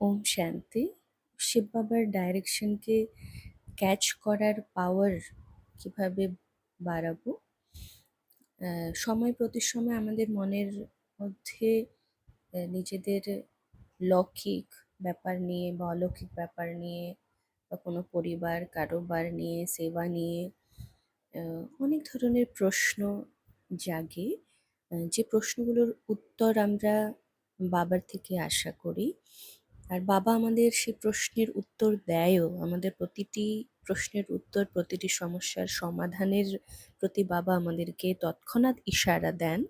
ওম শান্তি। শিব বাবার ডাইরেকশনকে ক্যাচ করার পাওয়ার কীভাবে বাড়াবো? সময় প্রতি সময় আমাদের মনের মধ্যে নিজেদের লৌকিক ব্যাপার নিয়ে বা অলৌকিক ব্যাপার নিয়ে বা কোনো পরিবার, কারোবার নিয়ে, সেবা নিয়ে অনেক ধরনের প্রশ্ন জাগে। যে প্রশ্নগুলোর উত্তর আমরা বাবার থেকে আশা করি। আর বাবা আমাদের সেই প্রশ্নের উত্তর দেয়ও। আমাদের প্রতিটি প্রশ্নের উত্তর, প্রতিটি সমস্যার সমাধানের প্রতি বাবা আমাদেরকে তৎক্ষণাৎ ইশারা দেন।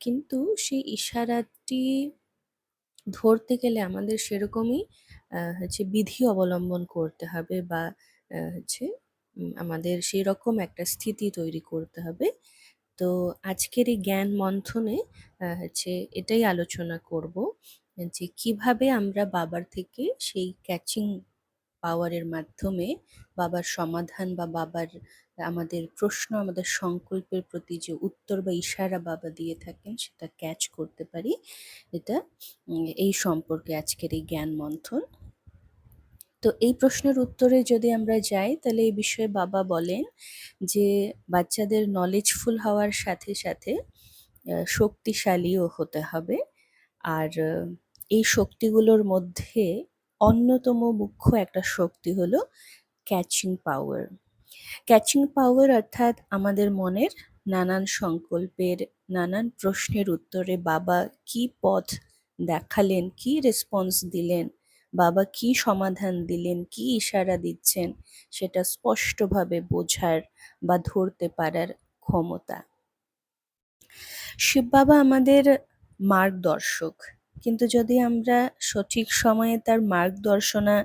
কিন্তু সেই ইশারাটি ধরতে গেলে আমাদের সেরকমই হচ্ছে বিধি অবলম্বন করতে হবে বা হচ্ছে আমাদের সেই রকম একটা স্থিতি তৈরি করতে হবে। তো আজকের এই জ্ঞান মন্থনে হচ্ছে এটাই আলোচনা করব। যে কীভাবে আমরা বাবার থেকে সেই ক্যাচিং পাওয়ারের মাধ্যমে বাবার সমাধান বা বাবার আমাদের প্রশ্ন, আমাদের সংকল্পের প্রতি যে উত্তর বা ইশারা বাবা দিয়ে থাকেন সেটা ক্যাচ করতে পারি। এটা এই সম্পর্কে আজকের এই জ্ঞান মন্থন। তো এই প্রশ্নের উত্তরে যদি আমরা যাই, তাহলে এই বিষয়ে বাবা বলেন যে বাচ্চাদের নলেজফুল হওয়ার সাথে সাথে শক্তিশালীও হতে হবে। আর এই শক্তিগুলোর মধ্যে অন্যতম মুখ্য একটা শক্তি হলো ক্যাচিং পাওয়ার ক্যাচিং পাওয়ার অর্থাৎ আমাদের মনের নানান সংকল্পের, নানান প্রশ্নের উত্তরে বাবা কি পথ দেখালেন, কি রেসপন্স দিলেন, বাবা কি সমাধান দিলেন, কি ইশারা দিচ্ছেন সেটা স্পষ্টভাবে বোঝার বা ধরতে পারার ক্ষমতা। শিব বাবা আমাদের মার্গদর্শক। কিন্তু যদি আমরা সঠিক সময়ে তার মার্গদর্শনা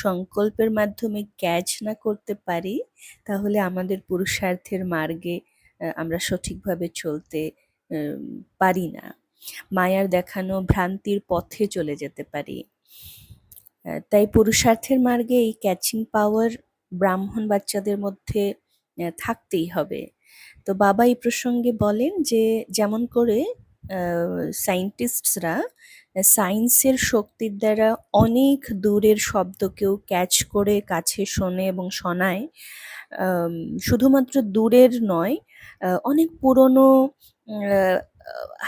সংকল্পের মাধ্যমে ক্যাচ না করতে পারি, তাহলে আমাদের পুরুষার্থের মার্গে আমরা সঠিকভাবে চলতে পারি না। মায়ার দেখানো ভ্রান্তির পথে চলে যেতে পারি। তাই পুরুষার্থের মার্গে এই ক্যাচিং পাওয়ার ব্রাহ্মণ বাচ্চাদের মধ্যে থাকতেই হবে। তো বাবা এই প্রসঙ্গে বলেন যে, যেমন করে সায়েন্টিস্টসরা সায়েন্সের শক্তির দ্বারা অনেক দূরের শব্দকেও ক্যাচ করে, কাছে শোনে এবং শোনায়। শুধুমাত্র দূরের নয় অনেক পুরনো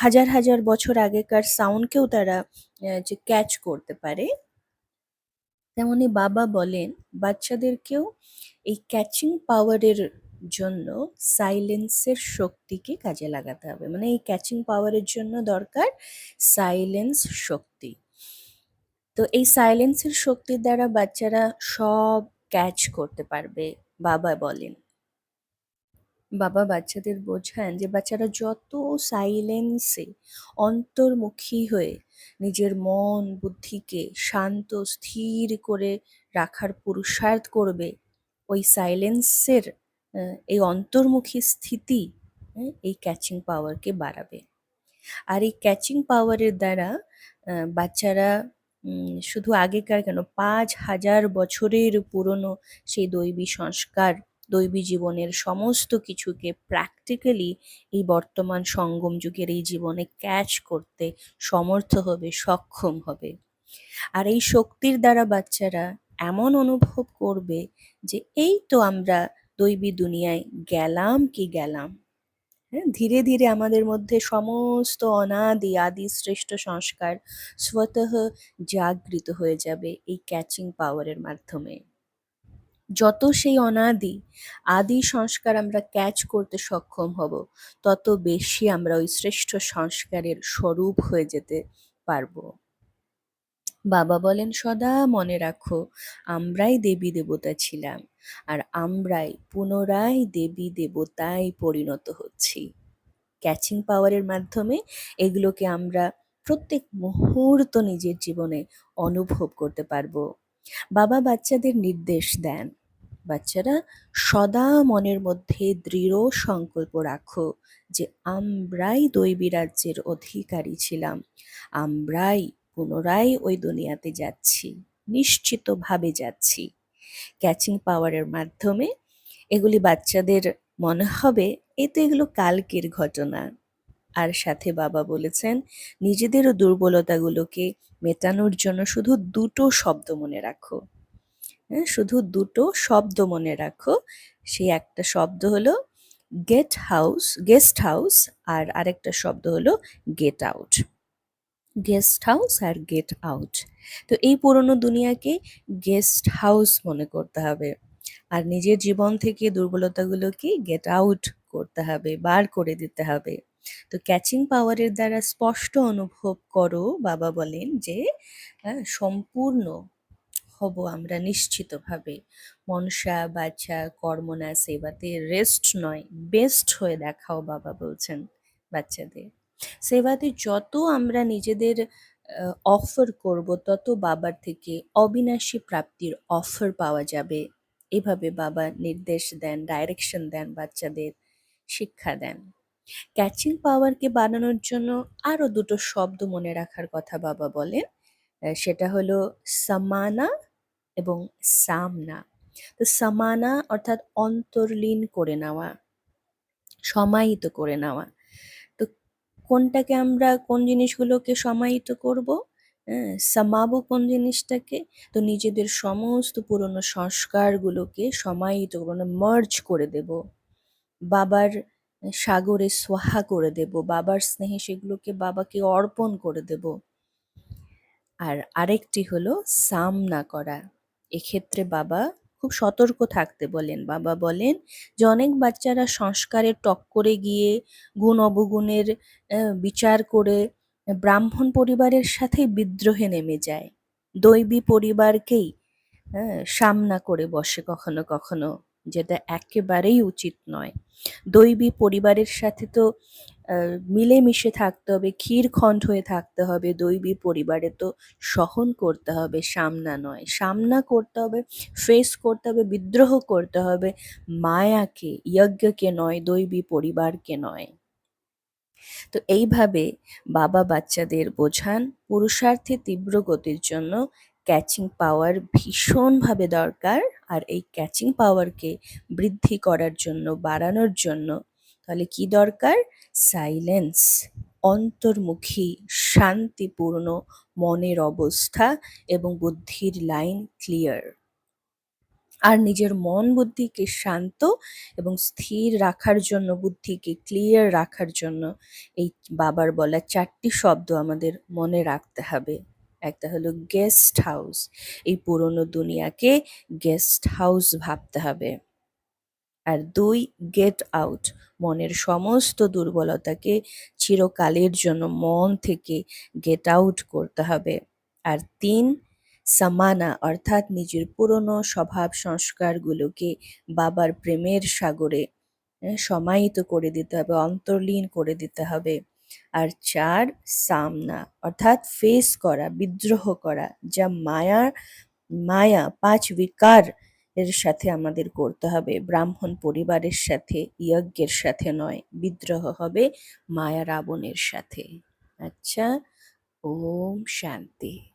হাজার হাজার বছর আগেকার সাউন্ডকেও তারা যে ক্যাচ করতে পারে। তেমনি বাবা বলেন, বাচ্চাদেরকেও এই ক্যাচিং পাওয়ারের জন্য সাইলেন্সের শক্তিকে কাজে লাগাতে হবে। মানে এই ক্যাচিং পাওয়ারের জন্য দরকার সাইলেন্স শক্তি। তো এই সাইলেন্সের শক্তির দ্বারা বাচ্চারা সব ক্যাচ করতে পারবে, বাবা বলেন। বাবা বাচ্চাদের বোঝান যে বাচ্চারা যত সাইলেন্সে অন্তর্মুখী হয়ে নিজের মন, বুদ্ধিকে শান্ত, স্থির করে রাখার পুরুষার্থ করবে, ওই সাইলেন্সের এই অন্তর্মুখী স্থিতি আহ, এই ক্যাচিং পাওয়ারকে বাড়াবে। আর এই ক্যাচিং পাওয়ারের দ্বারা বাচ্চারা শুধু আগেকার কেন পাঁচ হাজার বছরের পুরনো সেই দৈবী সংস্কার দৈবী জীবনের সমস্ত কিছুকে প্র্যাকটিক্যালি এই বর্তমান সঙ্গম যুগের এই জীবনে ক্যাচ করতে সমর্থ হবে সক্ষম হবে। আর এই শক্তির দ্বারা বাচ্চারা এমন অনুভব করবে যে এই তো আমরা দৈবী দুনিয়ায় গেলাম কি গেলাম। হ্যাঁ ধীরে ধীরে আমাদের মধ্যে সমস্ত অনাদি, আদি, শ্রেষ্ঠ সংস্কার স্বতঃ জাগৃত হয়ে যাবে এই ক্যাচিং পাওয়ারের মাধ্যমে। যত সেই অনাদি, আদি সংস্কার আমরা ক্যাচ করতে সক্ষম হব, তত বেশি আমরা ওই শ্রেষ্ঠ সংস্কারের স্বরূপ হয়ে যেতে পারব। বাবা বলেন, সদা মনে রাখো, আমরাই দেবী দেবতা ছিলাম, আর আমরাই পুনরায় দেবী দেবতায় পরিণত হচ্ছি। ক্যাচিং পাওয়ারের মাধ্যমে এগুলোকে আমরা প্রত্যেক মুহূর্ত নিজের জীবনে অনুভব করতে পারব। বাবা বাচ্চাদের নির্দেশ দেন, বাচ্চারা, সদা মনের মধ্যে দৃঢ় সংকল্প রাখো যে আমরাই দৈবী রাজ্যের অধিকারী ছিলাম, আমরাই পুনরায় ওই দুনিয়াতে যাচ্ছি, নিশ্চিতভাবে যাচ্ছি। ক্যাচিং পাওয়ারের মাধ্যমে এগুলি বাচ্চাদের মনে হবে, এ তো এগুলো কালকের ঘটনা। আর সাথে বাবা বলেছেন, নিজেদেরও দুর্বলতাগুলোকে মেটানোর জন্য শুধু দুটো শব্দ মনে রাখো। হ্যাঁ শুধু দুটো শব্দ মনে রাখো। সেই একটা শব্দ হলো গেট হাউস গেস্ট হাউস আর আরেকটা শব্দ হলো গেট আউট গেস্ট হাউস আর গেট আউট। তো এই পুরনো দুনিয়াকে গেস্ট হাউস মনে করতে হবে। আর নিজের জীবন থেকে দুর্বলতাগুলোকে গেট আউট করতে হবে, বার করে দিতে হবে। তো ক্যাচিং পাওয়ারের দ্বারা স্পষ্ট অনুভব করো, বাবা বলেন যে সম্পূর্ণ হব আমরা নিশ্চিতভাবে। মনসা বাচ্চা কর্মনা সেবাতে রেস্ট নয় বেস্ট হয়ে দেখাও, বাবা বলছেন বাচ্চাদের। সেবাতে যত আমরা নিজেদের অফার করব, তত বাবার থেকে অবিনাশী প্রাপ্তির অফার পাওয়া যাবে। এভাবে বাবা নির্দেশ দেন ডাইরেকশন দেন, বাচ্চাদের শিক্ষা দেন। ক্যাচিং পাওয়ারকে বানানোর জন্য আরও দুটো শব্দ মনে রাখার কথা বাবা বলেন সেটা হলো সামানা এবং সামনা তো সামানা অর্থাৎ অন্তর্লীন করে নেওয়া, সমাহিত করে নেওয়া। কোনটাকে আমরা কোন জিনিসগুলোকে সমাহিত করব? হ্যাঁ সামাবো কোন জিনিসটাকে? তো নিজেদের সমস্ত পুরনো সংস্কারগুলোকে সমাহিত মানে মার্জ করে দেব। বাবার সাগরে সোহা করে দেব, বাবার স্নেহে সেগুলোকে বাবাকে অর্পণ করে দেব। আর আরেকটি হলো সামনা করা। এক্ষেত্রে বাবা খুব সতর্ক থাকতে বলেন। বাবা বলেন যে, অনেক বাচ্চারা সংস্কারের টক্করে গিয়ে গুণ অবগুণের বিচার করে ব্রাহ্মণ পরিবারের সাথে বিদ্রোহে নেমে যায়। দৈবী পরিবারকেই সামনা করে বসে কখনো কখনো, যেটা একেবারেই উচিত নয়। দৈবী পরিবারের সাথে তো মিলেমিশে থাকতে হবে ক্ষীরখণ্ড হয়ে থাকতে হবে, দৈবী পরিবারে তো সহন করতে হবে, সামনা নয়। সামনা করতে হবে ফেস করতে হবে, বিদ্রোহ করতে হবে, মায়াকে যজ্ঞকে নয়, দৈবী পরিবারকে নয়। তো এইভাবে বাবা বাচ্চাদের বোঝান, পুরুষার্থে তীব্র গতির জন্য ক্যাচিং পাওয়ার ভীষণভাবে দরকার, আর এই ক্যাচিং পাওয়ারকে বৃদ্ধি করার জন্য, বাড়ানোর জন্য তাহলে কি দরকার? সাইলেন্স অন্তর্মুখী, শান্তিপূর্ণ, মনের অবস্থা এবং বুদ্ধির লাইন ক্লিয়ার আর নিজের মন বুদ্ধিকে শান্ত এবং স্থির রাখার জন্য, বুদ্ধিকে ক্লিয়ার রাখার জন্য এই বাবার বলা চারটি শব্দ আমাদের মনে রাখতে হবে। একটা হলো গেস্ট হাউস এই পুরনো দুনিয়াকে গেস্ট হাউস ভাবতে হবে। আর দুই গেট আউট মনের সমস্ত দুর্বলতাকে চিরকালের জন্য মন থেকে গেট আউট করতে হবে। আর তিন সামানা অর্থাৎ নিজের পুরনো স্বভাব সংস্কারগুলোকে বাবার প্রেমের সাগরে আহ, সমাহিত করে দিতে হবে অন্তর্লীন করে দিতে হবে। আর চার সামনা অর্থাৎ ফেস করা বিদ্রোহ করা যা মায়া মায়া পাঁচ বিকার এর সাথে আমাদের করতে হবে। ব্রাহ্মণ পরিবারের সাথে যজ্ঞের সাথে নয়, বিদ্রোহ হবে মায়া রাবণের সাথে। আচ্ছা ওম শান্তি।